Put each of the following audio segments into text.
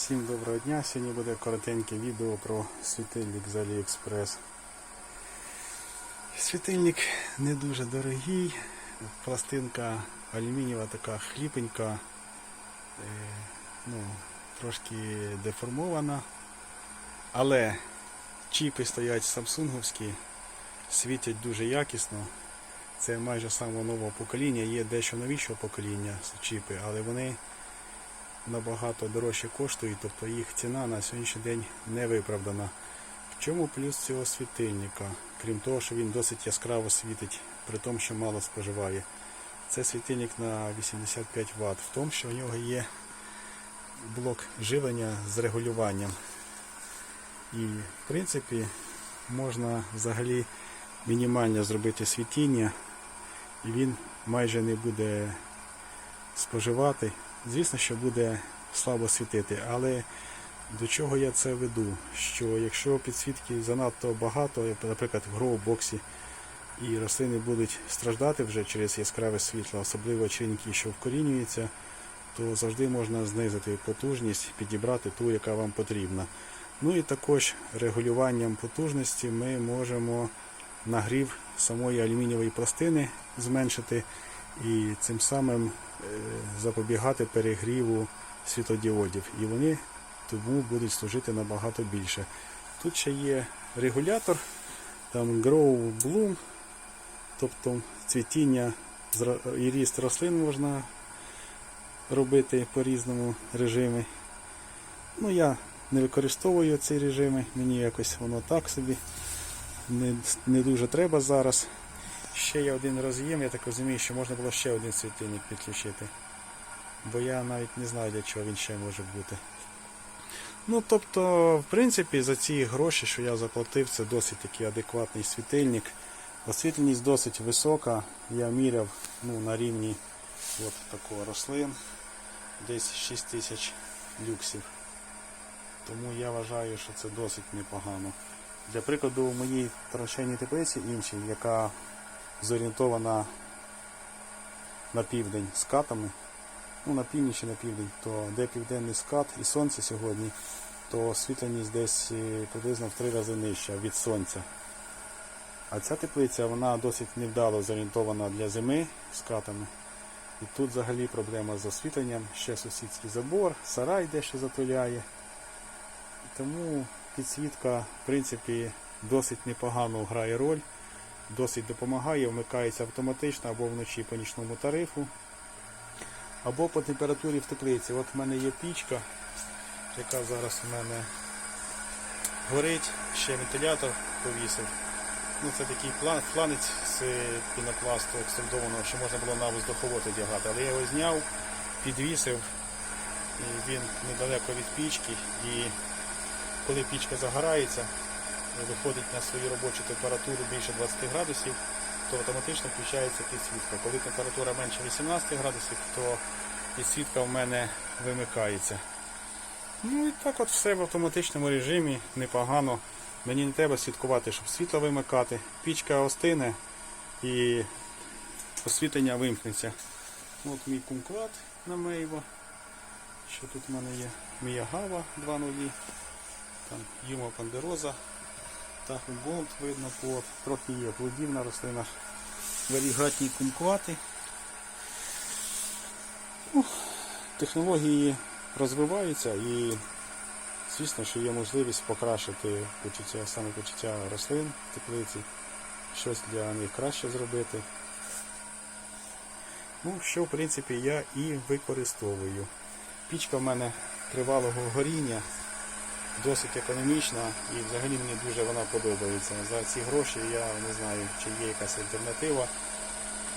Всім доброго дня. Сьогодні буде коротеньке відео про світильник з AliExpress. Світильник не дуже дорогий, пластинка алюмінієва така хліпенька, е, ну, трошки деформована. Але чіпи стоять самсунговські, світять дуже якісно. Це майже самого нового покоління, є дещо новішого покоління чіпи, але вони набагато дорожче коштують, тобто їх ціна на сьогоднішній день не виправдана. В чому плюс цього світильника? Крім того, що він досить яскраво світить, при тому, що мало споживає. Це світильник на 85 Вт, в тому, що у нього є блок живлення з регулюванням. І в принципі можна взагалі мінімально зробити світіння, і він майже не буде споживати. Звісно, що буде слабо світити, але до чого я це веду? Що якщо підсвітки занадто багато, наприклад, в гроу-боксі, і рослини будуть страждати вже через яскраве світло, особливо черенки, що вкорінюються, то завжди можна знизити потужність, підібрати ту, яка вам потрібна. Ну і також регулюванням потужності ми можемо нагрів самої алюмінієвої пластини зменшити і цим самим е, запобігати перегріву світлодіодів. І вони тому будуть служити набагато більше. Тут ще є регулятор, там Grow Bloom, тобто цвітіння і ріст рослин можна робити по різному режимі. Ну, я не використовую ці режими, мені якось воно так собі не, не дуже треба зараз. Ще є один роз'єм, я так розумію, що можна було ще один світильник підключити. Бо я навіть не знаю, для чого він ще може бути. Ну, тобто, в принципі, за ці гроші, що я заплатив, це досить такий адекватний світильник. Освітленість досить висока. Я міряв ну, на рівні от такого рослин. Десь 6 тисяч люксів. Тому я вважаю, що це досить непогано. Для прикладу, у моїй трошеній теплиці іншій, яка зорієнтована на південь скатами, ну на північ і на південь, то де південний скат і сонце сьогодні, то освітленість десь е, приблизно в три рази нижча від сонця. А ця теплиця вона досить невдало зорієнтована для зими скатами. І тут взагалі проблема з освітленням, ще сусідський забор, сарай дещо затуляє. Тому підсвітка, в принципі, досить непогано грає роль, досить допомагає, вмикається автоматично або вночі по нічному тарифу, або по температурі в теплиці. От в мене є пічка, яка зараз у мене горить, ще вентилятор повісив. Ну, Це такий пла- фланець з пінопласту екструдованого, що можна було на воздуховод одягати. Але я його зняв, підвісив, і він недалеко від пічки. І коли пічка загорається, виходить на свою робочу температуру більше 20 градусів, то автоматично включається підсвітка. Коли температура менше 18 градусів, то підсвітка в мене вимикається. Ну і так от все в автоматичному режимі, непогано. Мені не треба слідкувати, щоб світло вимикати. Пічка остине і освітлення вимкнеться. От мій кумклад на Мейво. Що тут в мене є? Міягава 2.0. Там Юма Пандероза. Так, болт видно плод. Трохи є плодів на рослинах. Варігатні кумквати. Ну, технології розвиваються і звісно, що є можливість покращити почуття, саме почуття рослин в теплиці, щось для них краще зробити. Ну, що в принципі я і використовую. Пічка в мене тривалого горіння, досить економічна і взагалі мені дуже вона подобається. За ці гроші я не знаю, чи є якась альтернатива.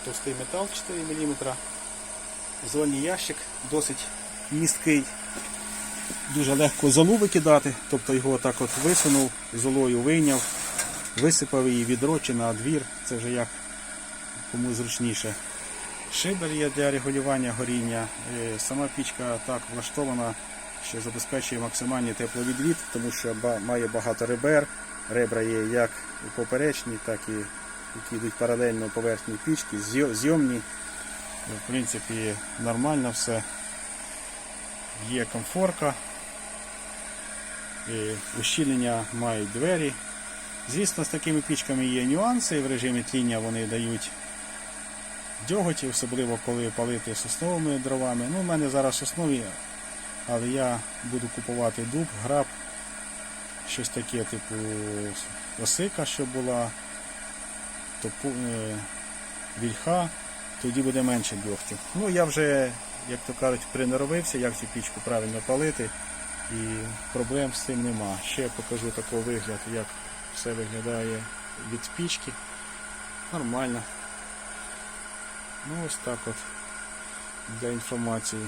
Товстий метал 4 мм. Зольний ящик досить місткий. Дуже легко золу викидати, тобто його так от висунув, золою вийняв, висипав її відро чи на двір, це вже як кому зручніше. Шибер є для регулювання горіння. Е, Сама пічка так влаштована, що забезпечує максимальний тепловідвід, тому що має багато ребер. Ребра є як поперечні, так і які йдуть паралельно поверхні пічки, зйомні. В принципі, нормально все. Є комфорка, е, ущільнення мають двері. Звісно, з такими пічками є нюанси. В режимі тління вони дають дьоготі, особливо коли палити сосновими дровами. Ну, у мене зараз соснові, але я буду купувати дуб, граб, щось таке, типу осика, що була, топу, е, вільха, тоді буде менше дьогтю. Ну, я вже, як то кажуть, приноровився, як цю пічку правильно палити, і проблем з цим нема. Ще покажу такий вигляд, як все виглядає від пічки. Нормально. Ну ось так от для інформації.